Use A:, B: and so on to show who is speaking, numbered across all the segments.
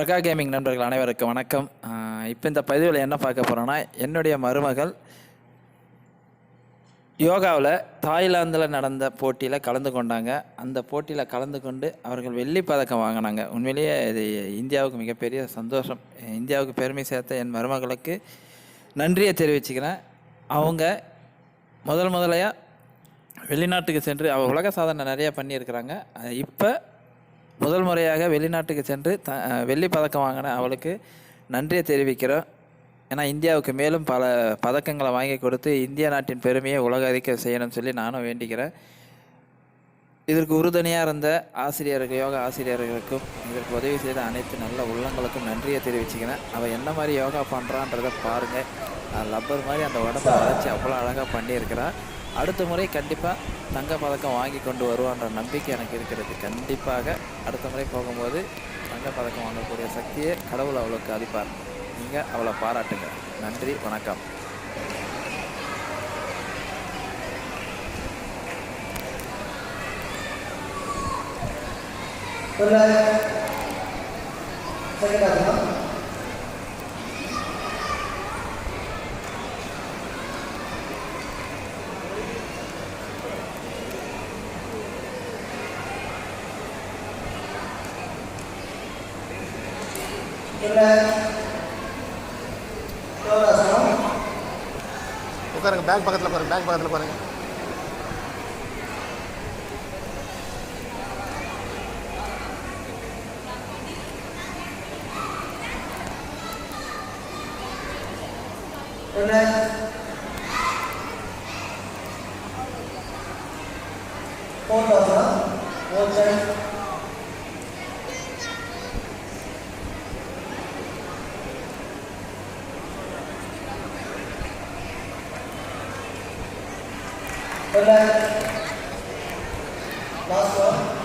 A: பிரகா gaming நண்பர்கள் அனைவருக்கும் வணக்கம். இப்போ இந்த பதிவில் என்ன பார்க்க போகிறோன்னா என்னுடைய மருமகள் யோகாவில் தாய்லாந்தில் நடந்த போட்டியில் கலந்து கொண்டாங்க. அந்த போட்டியில் கலந்து கொண்டு அவர்கள் வெள்ளி பதக்கம் வாங்கினாங்க. உண்மையிலேயே இது இந்தியாவுக்கு மிகப்பெரிய சந்தோஷம். இந்தியாவுக்கு பெருமை சேர்த்த என் மருமகளுக்கு நன்றியை தெரிவிச்சுக்கிறேன். அவங்க முதல் முதலையாக வெளிநாட்டுக்கு சென்று அவள் உலக சாதனை நிறையா பண்ணியிருக்கிறாங்க. இப்போ முதல் முறையாக வெளிநாட்டுக்கு சென்று த வெள்ளி பதக்கம் வாங்கின அவளுக்கு நன்றியை தெரிவிக்கிறோம். ஏன்னா இந்தியாவுக்கு மேலும் பல பதக்கங்களை வாங்கி கொடுத்து இந்திய நாட்டின் பெருமையை உலக அறிக்க செய்யணும்னு சொல்லி நானும் வேண்டிக்கிறேன். இதற்கு உறுதுணையாக இருந்த ஆசிரியர்கள் யோகா ஆசிரியர்களுக்கும் இதற்கு உதவி செய்த அனைத்து நல்ல உள்ளங்களுக்கும் நன்றியை தெரிவிச்சுக்கிறேன். அவள் என்ன மாதிரி யோகா பண்ணுறான்றதை பாருங்கள் லப்பர் மாதிரி அந்த உடம்பை வளர்ச்சி அவ்வளோ அழகாக பண்ணியிருக்கிறான் அடுத்த முறை கண்டிப்பாக தங்க பதக்கம் வாங்கி கொண்டு வருவான்ற நம்பிக்கை எனக்கு இருக்கிறது. கண்டிப்பாக அடுத்த முறை போகும்போது தங்க பதக்கம் வாங்கக்கூடிய சக்தியை கடவுள் அவளுக்கு அளிப்பார். நீங்கள் அவளை பாராட்டுங்க. நன்றி வணக்கம்.
B: உட்காருங்க பேக் பக்கத்தில் உட்காருங்க பேக் பக்கத்தில் உட்காருங்க
C: Good night. Last one.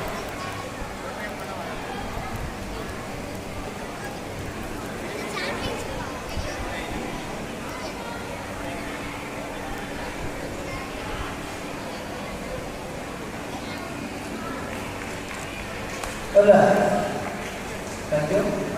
C: Good night. Thank you.